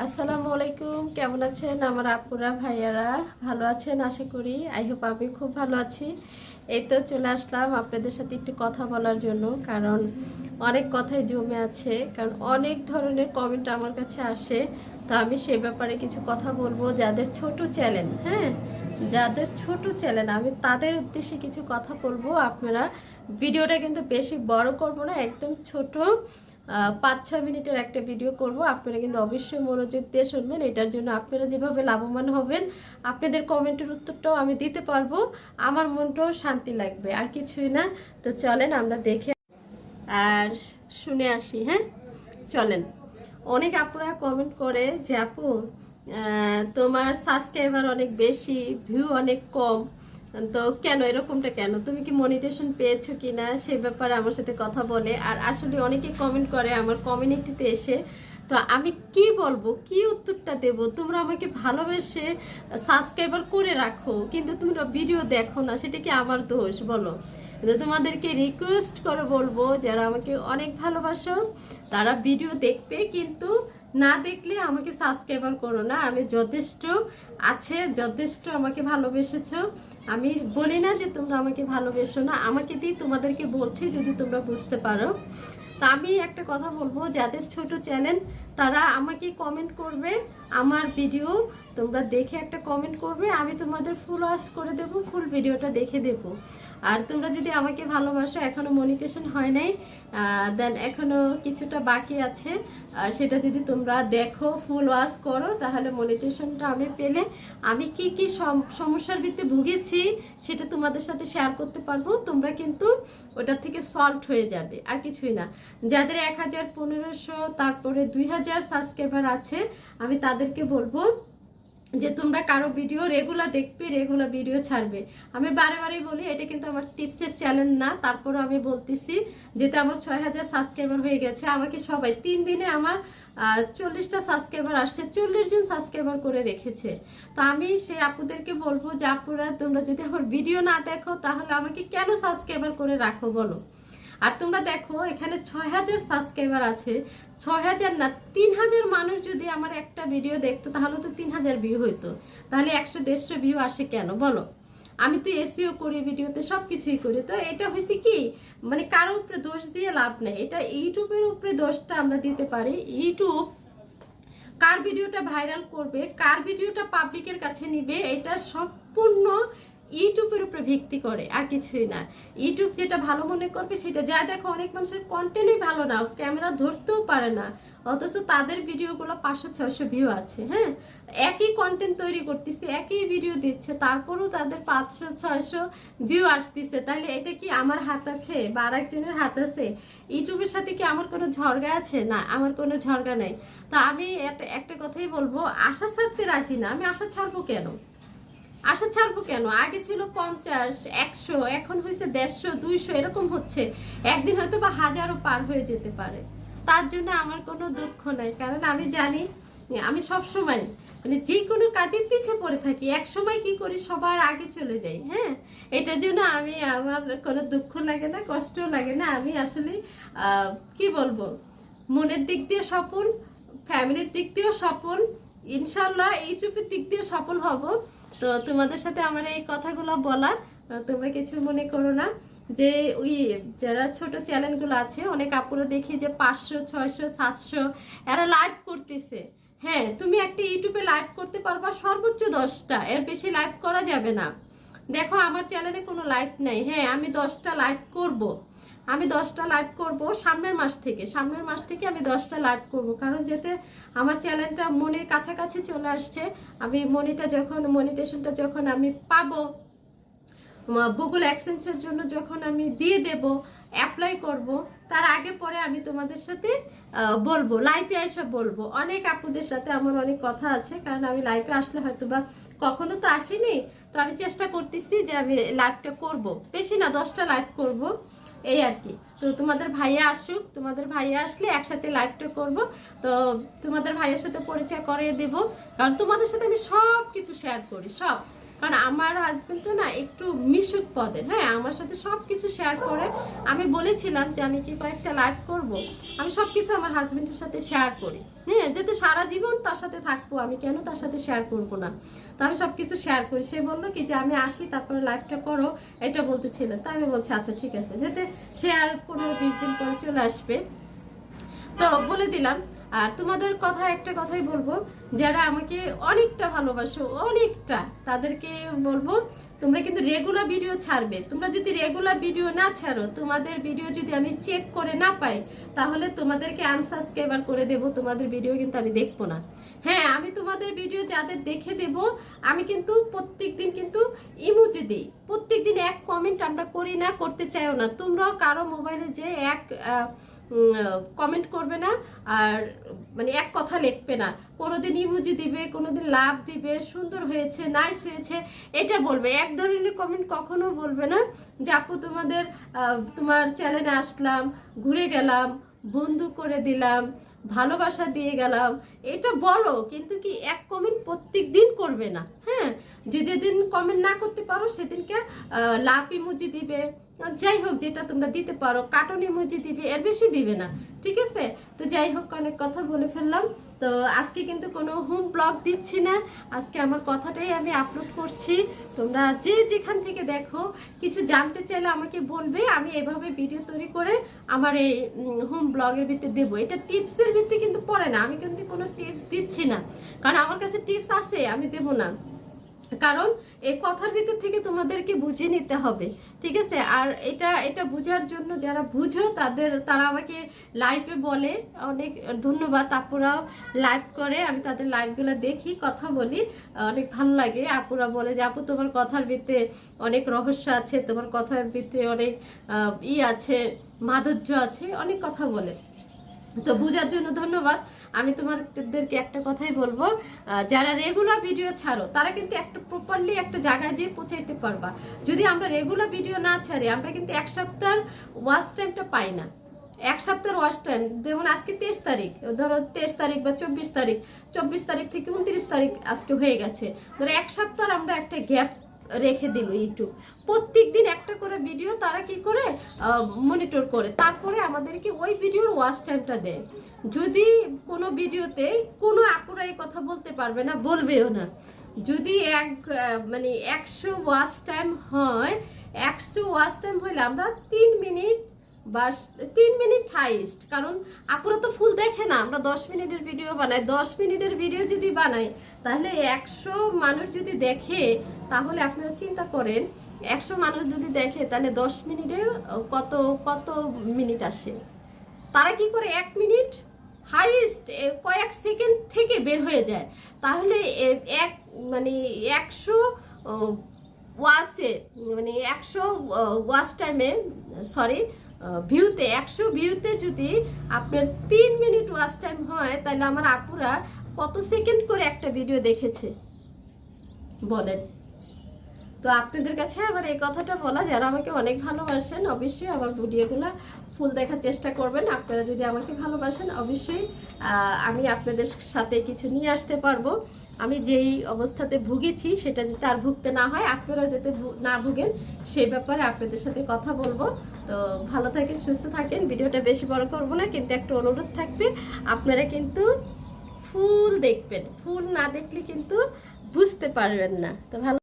আসসালামু আলাইকুম, কেমন আছেন আমার আপুরা, ভাইয়ারা? ভালো আছেন আশা করি? আই হোপ আমি খুব ভালো আছি। এই তো চলে আসলাম আপনাদের সাথে একটু কথা বলার জন্য, কারণ অনেক কথাই জমে আছে, কারণ অনেক ধরনের কমেন্ট আমার কাছে আসে। তো আমি সে ব্যাপারে কিছু কথা বলব, যাদের ছোট চ্যানেল হ্যাঁ? যাদের ছোট চ্যানেল আমি তাদের উদ্দেশ্যে কিছু কথা বলব। আপনারা ভিডিওটা কিন্তু বেশি বড় করব না, একদম ছোট পাঁচ ছয় মিনিটের একটা ভিডিও করব। আপনারা কিন্তু অবশ্যই মনোযোগ দিয়ে শুনবেন। এটার জন্য আপনারা যেভাবে লাভবান হবেন, আপনাদের কমেন্টের উত্তরটাও আমি দিতে পারব। আমার মনটাও শান্তি লাগবে, আর কিছুই না। তো চলেন, আমরা দেখে আর শুনে আসি হ্যাঁ? চলেন। অনেক আপনারা কমেন্ট করে যে, আপু তোমার সাবস্ক্রাইবার অনেক বেশি ভিউ অনেক কম। তো কেন, এরকমটা কেন? তুমি কি মনিটেশন পেয়েছ কিনা সে ব্যাপারে আমার সাথে কথা বলে। আর আসলে অনেকে কমেন্ট করে আমার কমিউনিটিতে এসে, তো আমি কি বলব? কি উত্তরটা দেব? তোমরা আমাকে ভালোবেসে সাবস্ক্রাইবার করে রাখো, কিন্তু তোমরা ভিডিও দেখো না, সেটা কি আমার দোষ? বলো। তোমাদেরকে রিকোয়েস্ট করে বলব, যারা আমাকে অনেক ভালোবাসো, তারা ভিডিও দেখবে, কিন্তু না দেখলে আমাকে সাবস্ক্রাইবার করো না। আমি যথেষ্ট আছে, যথেষ্ট আমাকে ভালোবেসেছো। আমি বলি না যে তোমরা আমাকে ভালোবেসো না, আমাকে দিয়ে তোমাদেরকে বলছি যদি তোমরা বুঝতে পারো। তা আমি একটা কথা বলব, যাদের ছোট চ্যানেল তারা আমাকে কমেন্ট করবে আমার ভিডিও তোমরা দেখে একটা কমেন্ট করবে, আমি তোমাদের ফুল ওয়াশ করে দেব ফুল ভিডিওটা দেখে দেব। আর তোমরা যদি আমাকে ভালোবাসো, এখনও মনিটেশন হয় নাই দেন এখনও কিছুটা বাকি আছে সেটা যদি তোমরা দেখো ফুল ওয়াশ করো, তাহলে মনিটেশনটা আমি পেলে আমি কি কি সম- সমস্যার ভিত্তিতে ভুগেছি সেটা তোমাদের সাথে শেয়ার করতে পারব। তোমরা কিন্তু ওটা থেকে সলভ হয়ে যাবে, আর কিছুই না। যাদের এক হাজার পনেরোশো, তারপরে দুই হাজার সাবস্ক্রাইবার আছে, আমি তাদেরকে বলব যে তোমরা কারও ভিডিও রেগুলার দেখবে রেগুলার ভিডিও ছাড়বে। আমি বারে বারেই বলি, এটা কিন্তু আমার টিপসের চ্যানেল না। তারপরে আমি বলতেছি যেটা আমার ছয় হাজার সাবস্ক্রাইবার হয়ে গেছে, আমাকে সবাই তিন দিনে আমার চল্লিশটা সাবস্ক্রাইবার আসছে, চল্লিশ জন সাবস্ক্রাইবার করে রেখেছে। তো আমি সেই আপুদেরকে বলব যে, আপুরা, তোমরা যদি আমার ভিডিও না দেখো, তাহলে আমাকে কেন সাবস্ক্রাইবার করে রাখো বলো? আর তোমরা দেখো, এখানে ছয় হাজার সাবস্ক্রাইবার আছে। ছয় হাজার না, তিন হাজার মানুষ যদি আমার একটা ভিডিও দেখতো, তাহলে তো তিন হাজার ভিউ হইতো। তাহলে একশো, দেড়শো ভিউ আসে কেন? বলো। আমি তো এসিও করি ভিডিওতে সব কিছুই করি। তো এটা হয়েছে কি? মানে কারোর উপরে দোষ দিয়ে লাভ নেই। এটা ইউটিউবের উপরে দোষটা আমরা দিতে পারি। ইউটিউব কার ভিডিওটা ভাইরাল করবে, কার ভিডিওটা পাবলিকের কাছে নিবে, এটা সম্পূর্ণ ইউটিউবের উপরে ভিত্তি করে, আর কিছুই না। ইউটিউব যেটা ভালো মনে করবে সেটা, যা দেখো অনেক মানুষের কন্টেন্টই ভালো না ক্যামেরা ধরতেও পারে না, অথচ তাদের ভিডিওগুলো পাঁচশো, ছয়শো ভিউ আছে হ্যাঁ? একই কন্টেন্ট তৈরি করতেছে, একই ভিডিও দিচ্ছে, তারপরেও তাদের পাঁচশো, ছয়শো ভিউ আসতেছে। তাহলে এটা কি আমার হাত আছে বা আর একজনের হাত আছে? ইউটিউবের সাথে কি আমার কোনো ঝরগা আছে? না, আমার কোনো ঝরগা নাই। তা আমি একটা একটা কথাই বলব, আশা ছাড়তে রাজি না। আমি আশা ছাড়বো কেন? আশা ছাড়বো কেন? আগে ছিল পঞ্চাশ, একশো, এখন হয়েছে দেড়শো, দুইশো, এরকম হচ্ছে। একদিন হয়তো বা হাজারও পার হয়ে যেতে পারে। তার জন্য আমার কোনো দুঃখ নাই, কারণ আমি জানি, আমি সব সময় মানে যে কোনো কাজে পিছিয়ে পড়ে থাকি এক সময় কি করি, সবার আগে চলে যাই হ্যাঁ? এটার জন্য আমি, আমার কোনো দুঃখ লাগে না, কষ্টও লাগে না। আমি আসলে কি বলব? মনের দিক দিয়ে সফল, ফ্যামিলির দিক দিয়েও সফল, ইনশাল্লাহ, ইউটিউবের দিক দিয়ে সফল হব। তো তোমাদের সাথে আমার এই কথাগুলো বলা তোমরা কিছু মনে করো না। যে ওই যারা ছোট চ্যানেলগুলো আছে, অনেক আপুরা দেখি যে পাঁচশো, ছয়শো, সাতশো, এরা লাইভ করতেছে। হ্যাঁ তুমি একটা ইউটিউবে লাইভ করতে পারবা সর্বোচ্চ দশটা, এর বেশি লাইভ করা যাবে না। দেখো, আমার চ্যানেলে কোনো লাইভ নাই। হ্যাঁ আমি দশটা লাইভ করব। আমি দশটা লাইভ করব সামনের মাস থেকে। সামনের মাস থেকে আমি দশটা লাইভ করব। কারণ যেতে আমার চ্যানেলটা মনের কাছাকাছি চলে আসছে, আমি মনিটা যখন মনিটেশনটা যখন আমি পাবো গুগল অ্যাক্সেন্সের জন্য যখন আমি দিয়ে দেব অ্যাপ্লাই করব, তার আগে পরে আমি তোমাদের সাথে বলব লাইভে এসে বলব। অনেক আপুদের সাথে আমার অনেক কথা আছে, কারণ আমি লাইভে আসলে হয়তো বা কখনো তো আসিনি। তো আমি চেষ্টা করতেছি যে আমি লাইভটা করব। বেশি না, দশটা লাইভ করব। এই আর কি। তো তোমাদের ভাইয়া আসুক, তোমাদের ভাইয়া আসলে একসাথে লাইভটা করব। তো তোমাদের ভাইয়ের সাথে পরিচয় করিয়ে দেব। কারণ তোমাদের সাথে আমি সব কিছু শেয়ার করি, সব। কারণ আমার হাজবেন্ডটা না একটু মিশুক পদের হ্যাঁ? আমার সাথে সব কিছু শেয়ার করে। আমি বলেছিলাম যে আমি কি কয়েকটা লাইভ করব। আমি সব কিছু আমার হাজবেন্ডের সাথে শেয়ার করি। হ্যাঁ? যেহেতু সারা জীবন তার সাথে থাকব, আমি কেন তার সাথে শেয়ার করব না? তো আমি সব কিছু শেয়ার করি। সে বলল কি যে, আমি আসি, তারপরে লাইভটা করো। এটা বলতেছিল। তো আমি বলছি আচ্ছা ঠিক আছে। যাতে সে আর পনেরো, বিশ দিন পরে চলে আসবে। তো বলে দিলাম আর তোমাদের কথা, একটা কথাই বলব, যারা আমাকে অনেকটা ভালোবাসো, অনেকটা, তাদেরকে বলব, তোমরা কিন্তু রেগুলার ভিডিও ছাড়বে। তোমরা যদি রেগুলার ভিডিও না ছাড়ো, তোমাদের ভিডিও যদি আমি চেক করে না পাই, তাহলে তোমাদেরকে আনসাবস্ক্রাইবার করে দেব, তোমাদের ভিডিও কিন্তু আমি দেখব না। হ্যাঁ আমি তোমাদের ভিডিও যাদের দেখে দেব, আমি কিন্তু প্রত্যেক দিন কিন্তু ইমোজি দিই। প্রত্যেক দিন এক কমেন্ট আমরা করি না, করতে চাইও না। তোমরাও কারও মোবাইলে যে এক কমেন্ট করবে না আর মানে এক কথা লিখবে না। কোনোদিন ইমোজি দিবে, কোনোদিন লাভ দিবে, সুন্দর হয়েছে নাইস হয়েছে, এটা বলবে। এক ধরনের কমেন্ট কখনো বলবে না যে, আপু, তোমাদের তোমার চ্যানেলে আসলাম, ঘুরে গেলাম, বন্ধু করে দিলাম ভালোবাসা দিয়ে গেলাম। এটা বলো, কিন্তু কি এক কমেন্ট প্রত্যেক দিন করবে না? হ্যাঁ যেদিন কমেন্ট না করতে পারো, সেদিনকে লাভ ইমুজি দিবে। যাই হোক, যেটা তোমরা দিতে পারো। কার্টুন ইমুজি দিবে, এর বেশি দিবে না। ঠিক আছে? তো যাই হোক, অনেক কথা বলে ফেললাম। তো আজকে কিন্তু কোনো হোম ব্লগ দিচ্ছি না। আজকে আমার কথাটাই আমি আপলোড করছি। তোমরা যে যেখান থেকে দেখো, কিছু জানতে চাইলে আমাকে বলবে, আমি এভাবে ভিডিও তৈরি করে আমার এই হোম ব্লগের ভিত্তি দেবো। এটা টিপসের ভিত্তি কিন্তু পড়ে না, আমি কিন্তু কোনো টিপস দিচ্ছি না। কারণ আমার কাছে টিপস আছে, আমি দেবো না। কারণ এই কথার ভিতর থেকে তোমাদেরকে বুঝে নিতে হবে, ঠিক আছে? আর এটা এটা বুঝার জন্য যারা বুঝো, তাদের, তারা আমাকে লাইভে বলে। অনেক ধন্যবাদ আপুরাও লাইভ করে। আমি তাদের লাইভগুলো দেখি, কথা বলি। অনেক ভালো লাগে আপুরা বলে যে, আপু, তোমার কথার ভিতরে অনেক রহস্য আছে, তোমার কথার ভিতরে অনেক ই আছে, মাধুর্য আছে। অনেক কথা বলে। তো বোঝার জন্য ধন্যবাদ। আমি তোমাদেরকে একটা কথাই বলব যারা রেগুলার ভিডিও ছাড়ো, তারা কিন্তু একটা প্রপারলি একটা জায়গায় যেয়ে পৌঁছাইতে পারবা। যদি আমরা রেগুলার ভিডিও না ছাড়ি, আমরা কিন্তু এক সপ্তাহ ওয়াচ টাইমটা পাই না। এক সপ্তাহের ওয়াচ টাইম যেমন আজকে তেইশ তারিখ, ধরো তেইশ তারিখ বা চব্বিশ তারিখ চব্বিশ তারিখ থেকে উনত্রিশ তারিখ আজকে হয়ে গেছে। ধরো এক সপ্তাহ আমরা একটা গ্যাপ রেখে দিল ইউটিউব। প্রত্যেক দিন একটা করে ভিডিও তারা কি করে মনিটর করে। তারপরে আমাদেরকে ওই ভিডিওর ওয়াচ টাইমটা দেয়। যদি কোনো ভিডিওতে কোনো আপুরা এই কথা বলতে পারবে না, বলবেও না। যদি এক মানে একশো ওয়াচ টাইম হয়, একশো ওয়াচ টাইম হলে আমরা তিন মিনিট বা তিন মিনিট হাইস্ট। কারণ আপুরা তো ফুল দেখে না, আমরা দশ মিনিটের ভিডিও বানাই। দশ মিনিটের ভিডিও যদি বানাই, তাহলে একশো মানুষ যদি দেখে, তাহলে আপনারা চিন্তা করেন, একশো মানুষ যদি দেখে, তাহলে দশ মিনিটে কত কত মিনিট আসে? তারা কি করে এক মিনিট হাইয়েস্ট কয়েক সেকেন্ড থেকে বের হয়ে যায়? তাহলে এক মানে একশো ওয়াচে মানে একশো ওয়াচ টাইমে, সরি ভিউতে একশো ভিউতে যদি আপনার তিন মিনিট ওয়াচ টাইম হয়, তাহলে আমার আপুরা কত সেকেন্ড করে একটা ভিডিও দেখেছে? বলেন। তো আপনাদের কাছে আমার এই কথাটা বলা, যারা আমাকে অনেক ভালোবাসেন, অবশ্যই আমার ভিডিওগুলো ফুল দেখার চেষ্টা করবেন। আপনারা যদি আমাকে ভালোবাসেন, অবশ্যই আমি আপনাদের সাথে কিছু নিয়ে আসতে পারব। আমি যেই অবস্থাতে ভুগেছি, সেটা যাতে আর ভুগতে না হয় আপনারা যাতে না ভুগেন, সেই ব্যাপারে আপনাদের সাথে কথা বলব। তো ভালো থাকেন, সুস্থ থাকেন। ভিডিওটা বেশি বড় করব না, কিন্তু একটা অনুরোধ থাকবে, আপনারা কিন্তু ফুল দেখবেন। ফুল না দেখলে কিন্তু বুঝতে পারবেন না। তো ভালো